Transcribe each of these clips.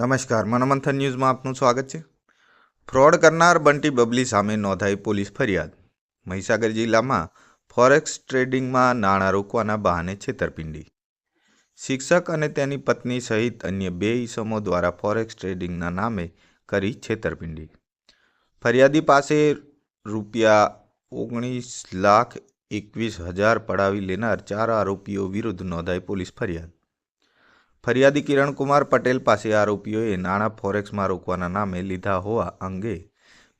નમસ્કાર, મનોમંથન ન્યૂઝમાં આપનું સ્વાગત છે. ફ્રોડ કરનાર બંટી બબલી સામે નોંધાઈ પોલીસ ફરિયાદ. મહીસાગર જિલ્લામાં ફોરેક્સ ટ્રેડિંગમાં નાણાં રોકવાના બહાને છેતરપિંડી. શિક્ષક અને તેની પત્ની સહિત અન્ય બે ઈસમો દ્વારા ફોરેક્સ ટ્રેડિંગના નામે કરી છેતરપિંડી. ફરિયાદી પાસે રૂપિયા ઓગણીસ લાખ એકવીસ હજાર પડાવી લેનાર ચાર આરોપીઓ વિરુદ્ધ નોંધાઈ પોલીસ ફરિયાદ. ફરિયાદી કિરણકુમાર પટેલ પાસે આરોપીઓએ નાણાં ફોરેક્સમાં રોકવાના નામે લીધા હોવા અંગે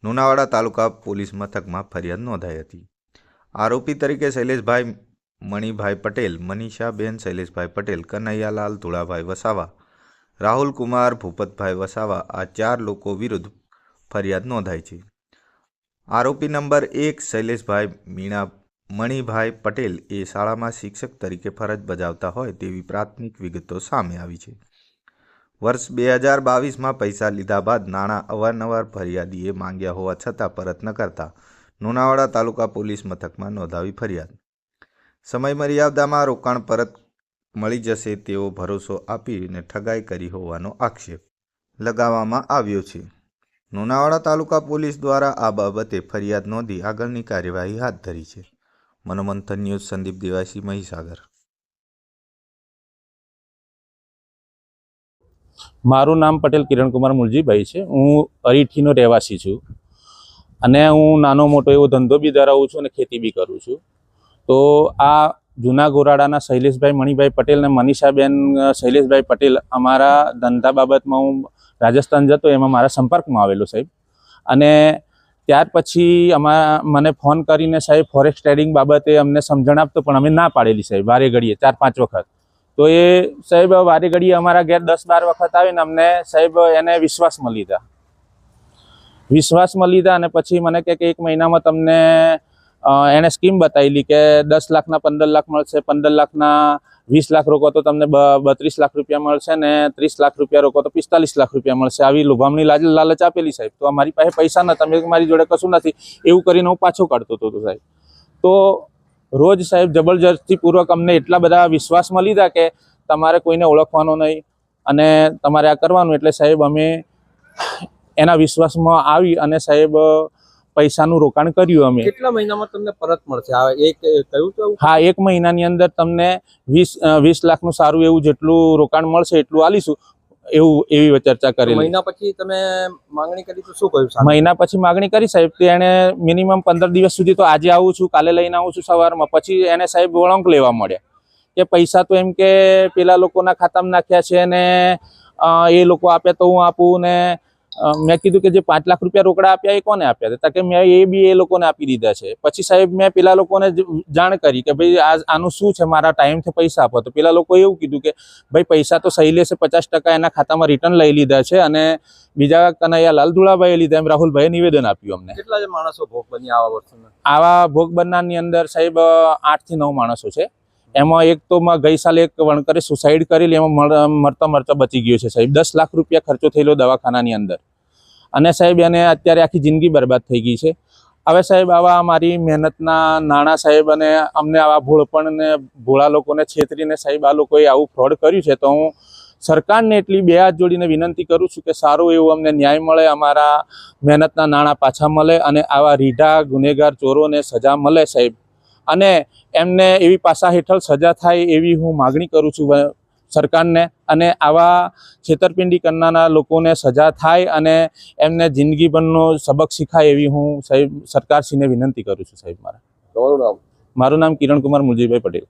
લુણાવાડા તાલુકા પોલીસ મથકમાં ફરિયાદ નોંધાઈ હતી. આરોપી તરીકે શૈલેષભાઈ મણિભાઈ પટેલ, મનીષાબેન શૈલેષભાઈ પટેલ, કનૈયાલાલ ધુળાભાઈ વસાવા, રાહુલ કુમાર ભૂપતભાઈ વસાવા આ ચાર લોકો વિરુદ્ધ ફરિયાદ નોંધાઈ છે. આરોપી નંબર એક શૈલેષભાઈ મીણા મણિભાઈ પટેલ એ શાળામાં શિક્ષક તરીકે ફરજ બજાવતા હોય તેવી પ્રાથમિક વિગતો સામે આવી છે. વર્ષ બે હજાર બાવીસમાં પૈસા લીધા બાદ નાણાં અવારનવાર ફરિયાદીએ માંગ્યા હોવા છતાં પરત ન કરતા લુણાવાડા તાલુકા પોલીસ મથકમાં નોંધાવી ફરિયાદ. સમય મર્યાદામાં રોકાણ પરત મળી જશે તેવો ભરોસો આપીને ઠગાઈ કરી હોવાનો આક્ષેપ લગાવવામાં આવ્યો છે. લુણાવાડા તાલુકા પોલીસ દ્વારા આ બાબતે ફરિયાદ નોંધી આગળની કાર્યવાહી હાથ ધરી છે. મનોમંથન ન્યૂઝ, સંદીપ દિવાસી, મહીસાગર. મારું નામ પટેલ કિરણકુમાર મુલજીભાઈ છે. હું અરીઠીનો રહેવાસી છું અને હું નાનો મોટો એવો ધંધો બી ધરાવું છું અને ખેતી બી કરું છું. તો આ જૂના ગોરાડાના શૈલેષભાઈ મણિભાઈ પટેલ અને મનીષાબેન શૈલેષભાઈ પટેલ અમારા ધંધા બાબતમાં હું રાજસ્થાન જતો એમાં મારા સંપર્કમાં આવેલો સાહેબ. અને ત્યાર પછી અમા, મને ફોન કરીને સાહેબ ફોરેસ્ટ ટ્રેડિંગ બાબતે અમને સમજણ આપતો, પણ અમે ના પાડેલી સાહેબ, વારે ઘડીએ, ચાર, પાંચ વખત. તો એ સાહેબ, વારે ઘડીએ અમારા ઘેર દસ, બાર વખત આવીને અમને સાહેબ, એને વિશ્વાસમાં લીધા વિશ્વાસમાં લીધા અને પછી મને કે એક મહિનામાં તમને એણે સ્કીમ બતાવેલી કે દસ લાખના, પંદર લાખ મળશે, પંદર લાખના વીસ લાખ રોકો તો તમને બત્રીસ લાખ રૂપિયા મળશે ને ત્રીસ લાખ રૂપિયા રોકો તો પિસ્તાલીસ લાખ રૂપિયા મળશે. આવી લોભામણી લાલચ આપેલી સાહેબ. તો મારી પાસે પૈસા નતા. મેં મારી જોડે કશું નથી. એવું કરીને હું પાછો કાઢતો હતો સાહેબ. તો રોજ સાહેબ જબરજસ્તીપૂર્વક અમને એટલા બધા વિશ્વાસમાં લીધા કે તમારે કોઈને ઓળખવાનો નહીં અને તમારે આ કરવાનું. એટલે સાહેબ અમે એના વિશ્વાસમાં આવી અને સાહેબ પૈસાનું રોકાણ કર્યું અમે. કેટલા મહિનામાં તમને પરત મળશે? આ એક તો હા એક મહિનાની અંદર તમને વીસ વીસ લાખનું સારું એવું જેટલું રોકાણ મળશે એટલું આલીશું. એવું એવી ચર્ચા કરી મહિના પછી તમે માંગણી કરી તો શું કહ્યું મહિના પછી માંગણી કરી સાહેબ તો એને મિનિમમ પંદર દિવસ સુધી તો આજે આવું છું કાલે લઈને આવું છું સવારમાં. પછી એને સાહેબ વળંક લેવા મળ્યા કે પૈસા તો એમ કે પેલા લોકોના ખાતામાં નાખ્યા છે ને એ લોકો આપે તો હું આપું ને મેં કીધું કે જે પાંચ લાખ રૂપિયા રોકડા આપ્યા એ કોને આપ્યા? હતા કે મેં એ બી એ લોકોને આપી દીધા છે. પછી સાહેબ મેં પેલા લોકોને જાણ કરી કે ભાઈ આ આનું શું છે? મારા ટાઈમથી પૈસા આપો. તો પેલા લોકોએ એવું કીધું કે ભાઈ પૈસા તો શૈલેષે પચાસ ટકા એના ખાતામાં રિટર્ન લઈ લીધા છે અને બીજા કનૈયા લાલ ધુળાભાઈએ લીધા એમ. રાહુલભાઈએ નિવેદન આપ્યું અમને. કેટલા માણસો ભોગ બન્યા આવા વર્ષોના આવા ભોગ બનનારની અંદર સાહેબ આઠથી નવ માણસો છે. એમાં એક તો ગઈ સાલે એક વણકરે સુસાઇડ કરેલી, એમાં મર- મરતા મરતા બચી ગયો છે સાહેબ. દસ લાખ રૂપિયા ખર્ચો થયેલો દવાખાનાની અંદર. અને સાહેબ, એને અત્યારે આખી જિંદગી બરબાદ થઈ ગઈ છે. હવે સાહેબ, આવા અમારી મહેનતના નાણાં સાહેબ અને અમને આવા ભોળપણ ને ભોળા લોકોને છેતરીને સાહેબ, આ લોકોએ આવું ફ્રોડ કર્યું છે, તો હું સરકારને એટલી બે હાથ જોડીને વિનંતી કરું છું કે સારું એવું અમને ન્યાય મળે, અમારા મહેનતના નાણાં પાછા મળે અને આવા રીઢા ગુનેગાર ચોરોને સજા મળે સાહેબ. અને એમને એવી પાસા હેઠળ સજા થાય એવી હું માગણી કરું છું સરકારને. અને આવા છેતરપિંડી કરનારા લોકોને સજા થાય અને એમને જિંદગીભરનો સબક શીખાય એવી હું સાહેબ સરકારશ્રીને વિનંતી કરું છું સાહેબ મારા. મારું નામ? મારું નામ કિરણકુમાર મુલજીભાઈ પટેલ.